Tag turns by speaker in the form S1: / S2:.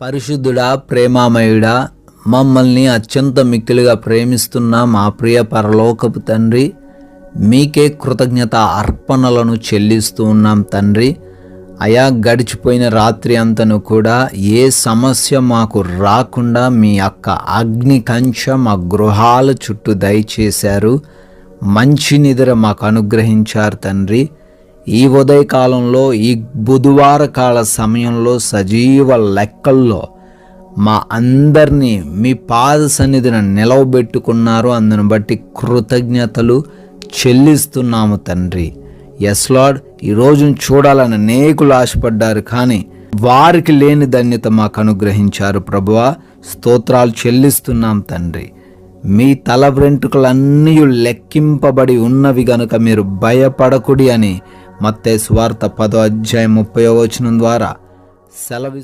S1: పరిశుద్ధుడా ప్రేమామయుడా మమ్మల్ని అత్యంత మిక్కిలుగా ప్రేమిస్తున్న మా ప్రియ పరలోకపు తండ్రి మీకే కృతజ్ఞత అర్పణలను చెల్లిస్తూ ఉన్నాం తండ్రి. అయా గడిచిపోయిన రాత్రి అంతను కూడా ఏ సమస్య మాకు రాకుండా మీ యొక్క అగ్ని కంచ మా గృహాల చుట్టూ దయచేశారు. మంచి నిద్ర మాకు అనుగ్రహించారు తండ్రి. ఈ ఉదయకాలంలో ఈ బుధవార కాల సమయంలో సజీవ లెక్కల్లో మా అందరినీ మీ పాద సన్నిధిన నిలవబెట్టుకున్నారు. అందును బట్టి కృతజ్ఞతలు చెల్లిస్తున్నాము తండ్రి. ఎస్ లార్డ్ ఈ రోజును చూడాలని అనేకులు ఆశపడ్డారు కానీ వారికి లేని ధన్యత మాకు అనుగ్రహించారు ప్రభువా. స్తోత్రాలు చెల్లిస్తున్నాం తండ్రి. మీ తల వెంట్రుకలన్నీ లెక్కింపబడి ఉన్నవి గనుక మీరు భయపడకుడి అని మత్తే సువార్త పదో అధ్యాయం ముప్పై వచనం ద్వారా సెలవి